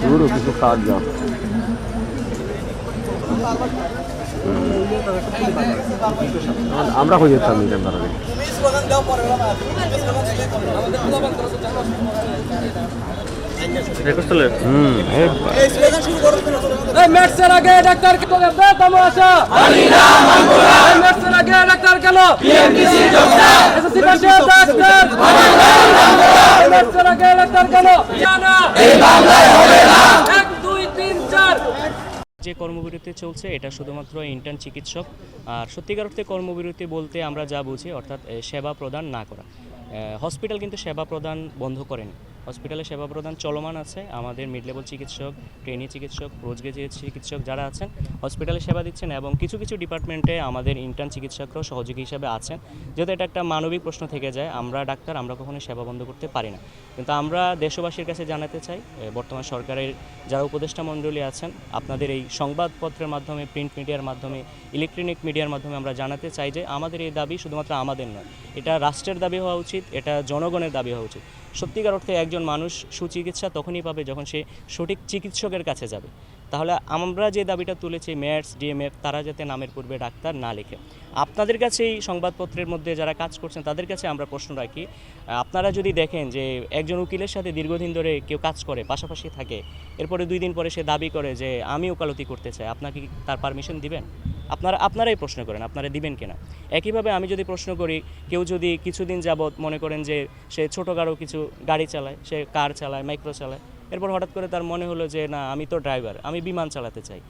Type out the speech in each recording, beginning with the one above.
দূর কিছু সাহায্য আমরা হয়ে যেতাম এখান কারণে হুম এই এই ম্যাটসের আগে ডাক্তার কি করে দে তামাশা মানি না মানবো না এই ম্যাটসের আগে ডাক্তার কেন যোদ্ধা এসএসসি পাশে ডাক্তার না মানবো না এই ম্যাটসের আগে ডাক্তার কেন জানা এই বাংলায় হবে না 1 2 3 4 যে কর্মবিরতি চলছে, এটা শুধুমাত্র ইন্টার্ন চিকিৎসক। আর সত্যিকার অর্থে কর্মবিরতি বলতে আমরা যা বুঝি, অর্থাৎ সেবা প্রদান না করা। হসপিটাল কিন্তু সেবা প্রদান বন্ধ করেনি। হসপিটালে সেবা প্রদান চলমান আছে। আমাদের মিড লেভেল চিকিৎসক ট্রেনি চিকিৎসক গেজের চিকিৎসক যারা আছেন হসপিটালে সেবা দিচ্ছেন এবং কিছু কিছু ডিপার্টমেন্টে আমাদের ইন্টার্ন চিকিৎসকরাও সহযোগী হিসাবে আছেন। যেহেতু এটা একটা মানবিক প্রশ্ন থেকে যায়, আমরা ডাক্তার, আমরা কখনো সেবা বন্ধ করতে পারি না। কিন্তু আমরা দেশবাসীর কাছে জানাতে চাই বর্তমান সরকারের যারা উপদেষ্টা মণ্ডলী আছেন, আপনাদের এই সংবাদপত্রের মাধ্যমে প্রিন্ট মিডিয়ার মাধ্যমে ইলেকট্রনিক মিডিয়ার মাধ্যমে আমরা জানাতে চাই যে আমাদের এই দাবি শুধুমাত্র আমাদের নয়, এটা রাষ্ট্রের দাবি হওয়া উচিত, এটা জনগণের দাবি হওয়া উচিত। সত্যিকার অর্থে একজন মানুষ সুচিকিৎসা তখনই পাবে যখন সে সঠিক চিকিৎসকের কাছে যাবে। তাহলে আমরা যে দাবিটা তুলেছি ম্যাটস ডিএমএফ, তারা যাতে নামের পূর্বে ডাক্তার না লেখে। আপনাদের কাছে এই সংবাদপত্রের মধ্যে যারা কাজ করছেন, তাদের কাছে আমরা প্রশ্ন রাখি, আপনারা যদি দেখেন যে একজন উকিলের সাথে দীর্ঘদিন ধরে কেউ কাজ করে, পাশাপাশি থাকে, এরপরে দুই দিন পরে সে দাবি করে যে, আমি ওকালতি করতে চাই আপনাকে তার পারমিশন দিবেন? আপনারা, আপনারাই প্রশ্ন করেন, আপনারা দিবেন কিনা। একইভাবে আমি যদি প্রশ্ন করি, কেউ যদি কিছুদিন যাবৎ মনে করেন যে সে ছোটো কারও কিছু গাড়ি চালায়, সে কার চালায় মাইক্রো চালায়, এরপর হঠাৎ করে তার মনে হলো যে, না, আমি তো ড্রাইভার আমি বিমান চালাতে চাই।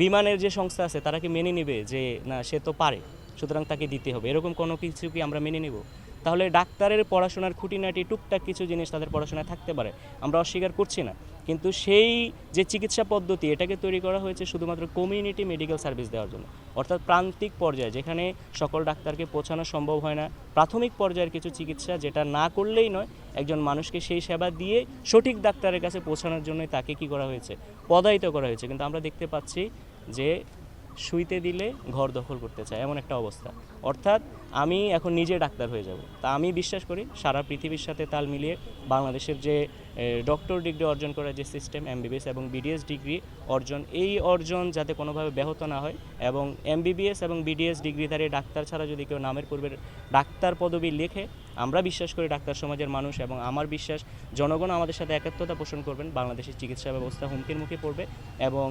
বিমানের যে সংস্থা আছে, তারা কি মেনে নেবে যে, না, সে তো পারে, সুতরাং তাকে দিতে হবে? এরকম কোনো কিছু কি আমরা মেনে নেব? তাহলে ডাক্তারের পড়াশোনার খুঁটিনাটি টুকটাক কিছু জিনিস তাদের পড়াশোনায় থাকতে পারে, আমরা অস্বীকার করছি না। কিন্তু সেই যে চিকিৎসা পদ্ধতি এটাকে তৈরি করা হয়েছে শুধুমাত্র কমিউনিটি মেডিকেল সার্ভিস দেওয়ার জন্য। অর্থাৎ প্রান্তিক পর্যায়ে, যেখানে সকল ডাক্তারকে পৌঁছানো সম্ভব হয় না, প্রাথমিক পর্যায়ের কিছু চিকিৎসা যেটা না করলেই নয়, একজন মানুষকে সেই সেবা দিয়ে সঠিক ডাক্তারের কাছে পৌঁছানোর জন্যই তাকে কি করা হয়েছে? পদায়িত করা হয়েছে। কিন্তু আমরা দেখতে পাচ্ছি যে শুইতে দিলে ঘর দখল করতে চায়, এমন একটা অবস্থা। অর্থাৎ আমি এখন নিজে ডাক্তার হয়ে যাব। তা আমি বিশ্বাস করি, সারা পৃথিবীর সাথে তাল মিলিয়ে বাংলাদেশের যে ডক্টর ডিগ্রি অর্জন করার যে সিস্টেম এমবিবিএস এবং বিডিএস ডিগ্রি অর্জন, এই অর্জন যাতে কোনোভাবে ব্যাহত না হয় এবং এমবিবিএস এবং বিডিএস ডিগ্রিধারী ডাক্তার ছাড়া যদি কেউ নামের পূর্বের ডাক্তার পদবি লেখে, আমরা বিশ্বাস করি ডাক্তার সমাজের মানুষ এবং আমার বিশ্বাস জনগণ আমাদের সাথে একাত্মতা পোষণ করবেন, বাংলাদেশের চিকিৎসা ব্যবস্থা হুমকির মুখে পড়বে এবং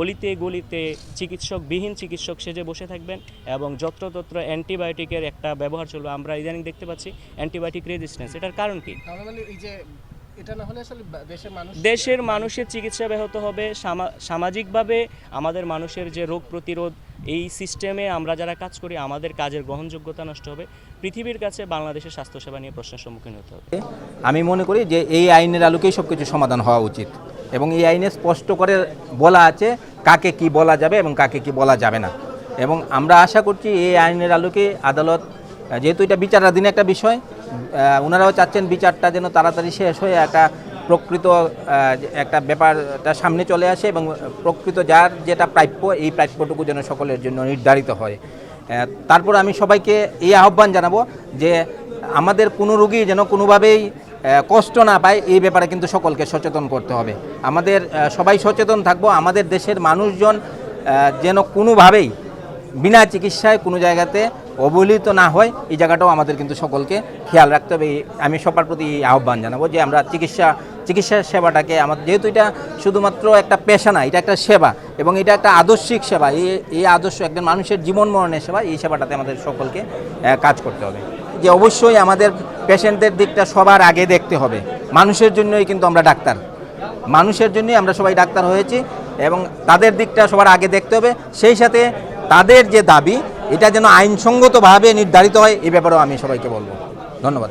অলিতে গলিতে চিকিৎসকবিহীন চিকিৎসক সেজে বসে থাকবেন এবং যত্রতত্র অ্যান্টিবায়োটিকের একটা ব্যবহার চলবে, আমরা ইদানিং দেখতে পাচ্ছি অ্যান্টিবায়োটিক রেজিস্ট্যান্স এটার কারণ কি? মানে এই যে এটা না হলে আসলে দেশের মানুষ দেশের মানুষের চিকিৎসা ব্যাহত হবে সামাজিকভাবে আমাদের মানুষের যে রোগ প্রতিরোধ এই সিস্টেমে আমরা যারা কাজ করি আমাদের কাজের গ্রহণযোগ্যতা নষ্ট হবে। পৃথিবীর কাছে বাংলাদেশের স্বাস্থ্যসেবা নিয়ে প্রশ্নের সম্মুখীন হতে হবে। আমি মনে করি যে এই আইনের আলোকেই সব কিছু সমাধান হওয়া উচিত এবং এই আইনে স্পষ্ট করে বলা আছে কাকে কি বলা যাবে এবং কাকে কি বলা যাবে না। এবং আমরা আশা করছি এই আইনের আলোকে আদালত যেহেতু এটা বিচারাধীন একটা বিষয় ওনারাও চাচ্ছেন বিচারটা যেন তাড়াতাড়ি শেষ হয়ে একটা প্রকৃত একটা ব্যাপারটা সামনে চলে আসে এবং প্রকৃত যার যেটা প্রাপ্য, এই প্রাপ্যটুকু যেন সকলের জন্য নির্ধারিত হয়। তারপর আমি সবাইকে এই আহ্বান জানাব যে আমাদের কোনো রুগী যেন কোনোভাবেই কষ্ট না পায়, এই ব্যাপারে কিন্তু সকলকে সচেতন করতে হবে। আমাদের সবাই সচেতন থাকব, আমাদের দেশের মানুষজন যেন কোনোভাবেই বিনা চিকিৎসায় কোনো জায়গাতে অবহেলিত না হয়, এই জায়গাটাও আমাদের কিন্তু সকলকে খেয়াল রাখতে হবে। আমি সবার প্রতি আহ্বান জানাব যে আমরা চিকিৎসা চিকিৎসা সেবাটাকে আমাদের, যেহেতু এটা শুধুমাত্র একটা পেশা না, এটা একটা সেবা এবং এটা একটা আদর্শিক সেবা, এই এই আদর্শ একজন মানুষের জীবন মরণের সেবা, এই সেবাটাতে আমাদের সকলকে কাজ করতে হবে। যে অবশ্যই আমাদের পেশেন্টদের দিকটা সবার আগে দেখতে হবে। মানুষের জন্যই কিন্তু আমরা ডাক্তার। মানুষের জন্যই আমরা সবাই ডাক্তার হয়েছি এবং তাদের দিকটা সবার আগে দেখতে হবে। সেই সাথে তাদের যে দাবি এটা যেন আইনসঙ্গতভাবে নির্ধারিত হয় এ ব্যাপারেও আমি সবাইকে বলব। ধন্যবাদ।